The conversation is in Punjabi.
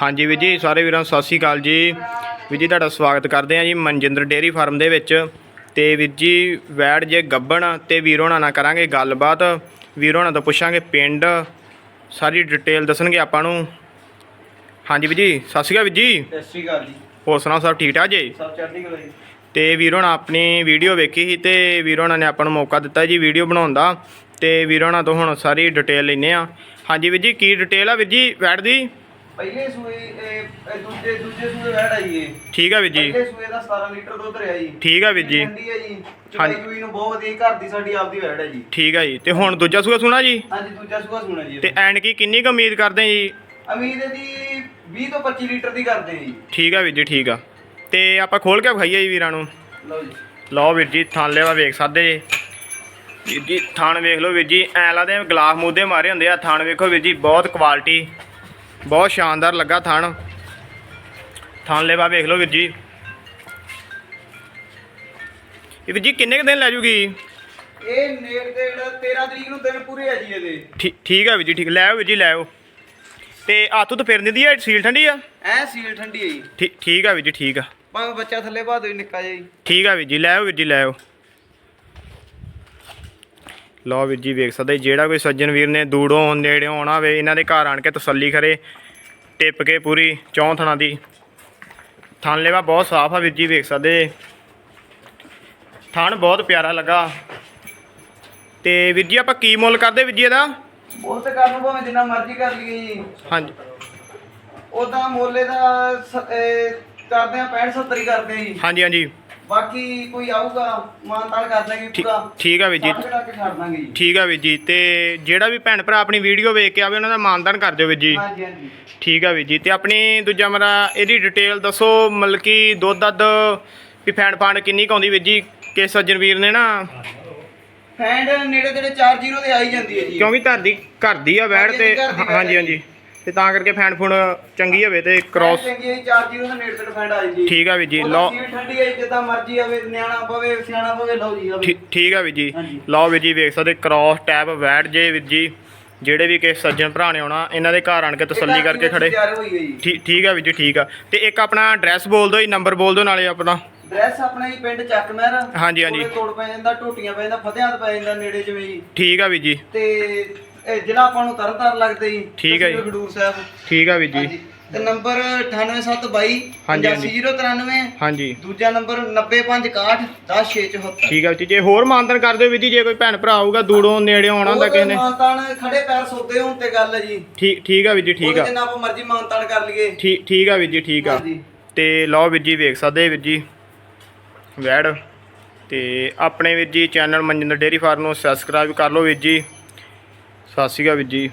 ਹਾਂਜੀ ਵੀਰ ਜੀ ਸਾਰੇ ਵੀਰਾਂ ਸਤਿ ਸ਼੍ਰੀ ਅਕਾਲ ਜੀ। ਵੀਰ ਜੀ ਤੁਹਾਡਾ ਸਵਾਗਤ ਕਰਦੇ ਹਾਂ ਜੀ ਮਨਜਿੰਦਰ ਡੇਅਰੀ ਫਾਰਮ ਦੇ ਵਿੱਚ। ਤੇ ਵੀਰ ਜੀ ਵੈੜ ਜੇ ਗੱਬਣ ਤੇ ਵੀਰ ਹੋਣਾ ਨਾਲ ਕਰਾਂਗੇ ਗੱਲਬਾਤ। ਵੀਰ ਹੋਣਾ ਤੋਂ ਪੁੱਛਾਂਗੇ ਪਿੰਡ। ਸਾਰੀ ਡਿਟੇਲ ਦੱਸਣਗੇ ਆਪਾਂ ਨੂੰ। ਹਾਂਜੀ ਵੀਰ ਜੀ ਸਤਿ ਸ਼੍ਰੀ ਅਕਾਲ ਵੀਰ ਜੀ। ਸਤਿ ਸ਼੍ਰੀ ਅਕਾਲ ਜੀ। ਹੋਰ ਸੁਣਾਓ ਸਭ ਠੀਕ ਠਾਕ ਜੀ? ਸਭ ਚੜ੍ਹਦੀ ਕਲਾ ਜੀ ਤੇ ਵੀਰ ਹੋਣਾ ਆਪਣੀ ਵੀਡੀਓ ਵੇਖੀ ਸੀ ਤੇ ਵੀਰ ਹੋਣਾ ਨੇ ਆਪਾਂ ਨੂੰ ਮੌਕਾ ਦਿੱਤਾ ਜੀ ਵੀਡੀਓ ਬਣਾਉਣ ਦਾ। ਤੇ ਵੀਰ ਹੋਣਾ ਤੋਂ ਹੁਣ ਸਾਰੀ ਡਿਟੇਲ ਲੈਨੇ ਆ ਹਾਂਜੀ ਵੀਰ ਜੀ ਕੀ ਡਿਟੇਲ ਆ ਵੀਰ ਜੀ ਵੈੜ ਦੀ? ਪਹਿਲੇ ਸੂਏ ਇਹ ਇਹ ਦੂਜੇ ਦੂਜੇ ਸੂਏ ਵੈੜ ਆਈ ਏ ਠੀਕ ਆ ਵੀਰ ਜੀ। ਪਹਿਲੇ ਸੂਏ ਦਾ 17 ਲੀਟਰ ਦੁੱਧ ਰਿਹਾ ਜੀ। ਠੀਕ ਆ ਵੀਰ ਜੀ। ਠੰਡੀ ਹੈ ਜੀ। ਚਵਾਈ ਚੂਈ ਨੂੰ ਬਹੁਤ ਵਧੀਆ ਘਰ ਦੀ ਸਾਡੀ ਆਪਦੀ ਵੈੜ ਹੈ ਜੀ। ਠੀਕ ਆ ਜੀ। ਤੇ ਹੁਣ ਦੂਜਾ ਸੂਆ ਸੁਣਾ ਜੀ? ਹਾਂਜੀ ਦੂਜਾ ਸੂਆ ਸੁਣਾ ਜੀ ਤੇ ਐਂਡ ਕੀ ਕਿੰਨੀ ਕੁ ਉਮੀਦ ਕਰਦੇ ਜੀ? ਉਮੀਦ ਹੈ ਜੀ 20 ਤੋਂ 25 ਲੀਟਰ ਦੀ ਕਰਦੇ ਹਾਂ ਜੀ। ਠੀਕ ਆ ਵੀਰ ਜੀ ਠੀਕ ਆ। ਤੇ ਆਪਾਂ ਖੋਲ ਕੇ ਵਿਖਾਈਏ ਜੀ ਵੀਰਾਂ ਨੂੰ। ਲਓ ਜੀ। ਲਓ ਵੀਰ ਜੀ ਥਾਣ ਲਿਆ ਵੇਖ ਸਕਦੇ ਜੀ। ਵੀਰ ਜੀ ਥਾਣ ਵੇਖ ਲਓ ਵੀਰ ਜੀ ਐ ਲੱਗਦੇ ਗਲਾਸ ਮੂਦੇ ਮਾਰੇ ਹੁੰਦੇ ਆ। ਥਾਣ ਵੇਖੋ ਵੀਰ ਜੀ ਬਹੁਤ ਕੁਆਲਿਟੀ ਬਹੁਤ ਸ਼ਾਨਦਾਰ ਲੱਗਾ ਥਾਣ। ਥਾਣ ਲੈਵਾ ਵੇਖ ਲਓ ਵੀਰ ਜੀ। ਇਹ ਵੀਰ ਜੀ ਕਿੰਨੇ ਦਿਨ ਲੈ ਜੂਗੀ? ਇਹ ਨੇੜ ਦੇ ਜਿਹੜਾ 13 ਤਰੀਕ ਨੂੰ ਦਿਨ ਪੂਰੇ ਆ ਜੀ ਇਹਦੇ। ਠੀਕ ਆ ਵੀਰ ਜੀ ਠੀਕ। ਲੈ ਆਓ ਵੀਰ ਜੀ ਲੈ ਆਓ। ਤੇ ਆਤੂ ਤਾਂ ਫਿਰ ਦਿੰਦੀ ਆ ਸੀਲ ਠੰਡੀ ਆ? ਐ ਸੀਲ ਠੰਡੀ ਹੈ ਜੀ। ਠੀਕ ਆ ਵੀਰ ਜੀ ਠੀਕ ਆ। ਭਾਵੇਂ ਬੱਚਾ ਥੱਲੇ ਬਾਦ ਨਿੱਕਾ ਜਿਹਾ ਜੀ। ਠੀਕ ਆ ਵੀਰ ਜੀ ਲੈ ਆਓ ਵੀਰ ਜੀ ਲੈ ਆਓ। ਲਓ ਵੀਰ ਜੀ ਵੇਖ ਸਕਦੇ ਜਿਹੜਾ ਕੋਈ ਸੱਜਣ ਵੀਰ ਨੇ ਦੂੜੋਂ ਨੇੜਿਓਂ ਆਉਣਾ ਹੋਵੇ ਇਹਨਾਂ ਦੇ ਘਰ ਆਣ ਕੇ ਤਸੱਲੀ ਕਰੇ ਟਿੱਪ ਕੇ ਪੂਰੀ ਚੌਂ ਥਣਾ ਦੀ। ਥਣ ਲੈਵਾ ਬਹੁਤ ਸਾਫ਼ ਆ ਵੀਰ ਜੀ ਵੇਖ ਸਕਦੇ। ਥਣ ਬਹੁਤ ਪਿਆਰਾ ਲੱਗਾ। ਤੇ ਵੀਰ ਜੀ ਆਪਾਂ ਕੀ ਮੁੱਲ ਕਰਦੇ ਵੀਰ ਜੀ ਇਹਦਾ? ਉਹ ਤੇ ਕਰਨ ਭਾਵੇਂ ਜਿੰਨਾ ਮਰਜ਼ੀ ਕਰ ਲਈਏ ਜੀ। ਹਾਂਜੀ। ਉਦਾਂ ਮੋਲੇ ਦਾ ਸ- ਇਹ ਕਰਦੇ ਆ 65 70 ਹੀ ਕਰਦੇ ਆ ਜੀ। ਹਾਂਜੀ ਹਾਂਜੀ। ਬਾਕੀ ਕੋਈ ਆਊਗਾ ਮਾਨ ਤਾਲ ਕਰ ਦਾਂਗੇ ਠੀਕ- ਪੂਰਾ। ਠੀਕ ਆ ਵੀਰ ਜੀ। ਕੱਢ ਕੇ ਛੱਡ ਦਾਂਗੇ ਜੀ। ਠੀਕ ਆ ਵੀਰ ਜੀ ਤੇ ਜਿਹੜਾ ਵੀ ਭੈਣ ਭਰਾ ਆਪਣੀ ਵੀਡੀਓ ਵੇਖ ਕੇ ਆਵੇ ਉਹਨਾਂ ਦਾ ਮਾਨਦਾਨ ਕਰ ਦਿਓ ਵੀਰ ਜੀ। ਹਾਂਜੀ ਹਾਂਜੀ। ਠੀਕ ਆ ਵੀਰ ਜੀ ਤੇ ਆਪਣੀ ਦੂਜਾ ਮੇਰਾ ਇਹਦੀ ਡਿਟੇਲ ਦੱਸੋ ਮਤਲਬ ਕਿ ਦੁੱਧ ਦੱਧ ਵੀ ਫੈਂਡ ਫਾਂਡ ਕਿੰਨੀ ਕੁ ਆਉਂਦੀ ਵੀਰ ਜੀ ਕਿਸ ਸੱਜਣ ਵੀਰ ਨੇ ਨਾ? ਫੈਂਡ ਨੇੜੇ ਤੇੜੇ 40 ਤੇ ਆਈ ਜਾਂਦੀ ਹੈ ਜੀ। ਕਿਉਂਕਿ ਘਰ ਦੀ ਘਰ ਦੀ ਆ ਵੈੜ ਤੇ ਦੀ ਹਾਂਜੀ ਹਾਂਜੀ। ਤੇ ਤਾਂ ਕਰਕੇ ਫੈਂਡ ਫੂਡ ਚੰਗੀ ਹੋਵੇ ਤੇ ਕ੍ਰਾਸ ਫੈਂਡ ਚੰਗੀ ਹੈ 40 ਦੇ ਨੇੜੇ ਤੇੜੇ ਫੈਂਡ ਆਈ ਜੀ। ਠੀਕ ਆ ਵੀਰ ਜੀ ਲਓ। ਠੰਡੀ ਹੈ ਜਿੱਦਾਂ ਮਰਜ਼ੀ ਆਵੇ ਨਿਆਣਾ ਪਵੇ ਸਿਆਣਾ ਪਵੇ ਲਓ ਜੀ ਆਵੇ। ਠੀਕ ਆ ਵੀਰ ਜੀ। ਲਓ ਵੀਰ ਜੀ ਵੇਖ ਸਕਦੇ ਕ੍ਰਾਸ ਟੈਬ ਵੈੜ ਜੇ ਵੀਰ ਜੀ ਜਿਹੜੇ ਵੀ ਕਿਸੇ ਸੱਜਣ ਭਰਾ ਨੇ ਆਉਣਾ ਇਹਨਾਂ ਦੇ ਘਰ ਆਣ ਕੇ ਤਸੱਲੀ ਕਰਕੇ ਖੜੇ। ਹੈ ਠੀਕ ਠੀਕ ਆ ਵੀਰ ਜੀ ਠੀਕ ਆ। ਤੇ ਇੱਕ ਆਪਣਾ ਐਡਰੈਸ ਬੋਲ ਦਿਓ ਜੀ ਨੰਬਰ ਬੋਲ ਦਿਓ ਨਾਲੇ ਆਪਣਾ। ਡਰੈਸ ਆਪਣਾ ਜੀ ਪਿੰਡ ਚੱਕ ਮਹਿਰ ਹਾਂਜੀ, ਹਾਂਜੀ। ਕੋਲ ਪੈ ਜਾਂਦਾ ਟੋਟੀਆਂ ਪੈ ਜਾਂਦਾ ਫਤਿਆਦ ਪੈ ਜਾਂਦਾ ਨੇੜੇ ਜਿਵੇਂ ਜੀ। ਠੀਕ ਆ ਵੀਰ ਜੀ। ਤੇ ਇਹ ਜ਼ਿਲ੍ਹਾ ਆਪਾਂ ਨੂੰ ਤਰਨਤਾਰਨ ਲੱਗਦਾ ਜੀ ਠੀਕ ਹੈ ਜੀ। ਤਹਿਸੀਲ ਖਡੂਰ ਸਾਹਿਬ। ਠੀਕ ਆ ਵੀਰ ਜੀ। ਹਾਂਜੀ। ਤੇ ਨੰਬਰ 98722 ਹਾਂਜੀ, ਹਾਂਜੀ। 85093 ਹਾਂਜੀ। ਦੂਜਾ ਨੰਬਰ 90561 10674 ਠੀਕ ਆ ਵੀਰ ਜੀ ਜੇ ਹੋਰ ਮਾਨਤਨ ਕਰ ਦਿਓ ਵੀਰ ਜੀ ਜੇ ਕੋਈ ਭੈਣ ਭਰਾ ਆਊਗਾ ਦੂਰੋਂ ਨੇੜਿਓਂ ਆਉਣਾ ਹੁੰਦਾ ਕਿਸੇ ਨੇ। ਮਾਨਤਾਨ ਖੜੇ ਪੈਰ ਸੋਦੇ ਹੋਣ ਤੇ ਗੱਲ ਹੈ ਜੀ। ਠੀਕ ਠੀਕ ਆ ਵੀਰ ਜੀ ਠੀਕ ਉਹਦੇ ਆ ਜਿੰਨਾ ਆਪਾਂ ਮਰਜ਼ੀ ਮਾਨਤਾਨ ਕਰ ਲਈਏ। ਠੀਕ ਠੀਕ ਆ ਵੀਰ ਜੀ ਠੀਕ ਆ। ਹਾਂਜੀ। ਤੇ ਲਓ ਵੀਰ ਜੀ ਵੇਖ ਸਕਦੇ ਵੀਰ ਜੀ। ਵੈੜ। ਤੇ ਆਪਣੇ ਵੀਰ ਜੀ ਚੈਨਲ ਮਨਜਿੰਦਰ ਡੇਅਰੀ ਫਾਰਮ ਨੂੰ ਸਬਸਕ੍ਰਾਈਬ ਕਰ ਲਓ ਵੀਰ ਜੀ। ਸਤਿ ਸ਼੍ਰੀ ਅਕਾਲ ਵੀਰ ਜੀ।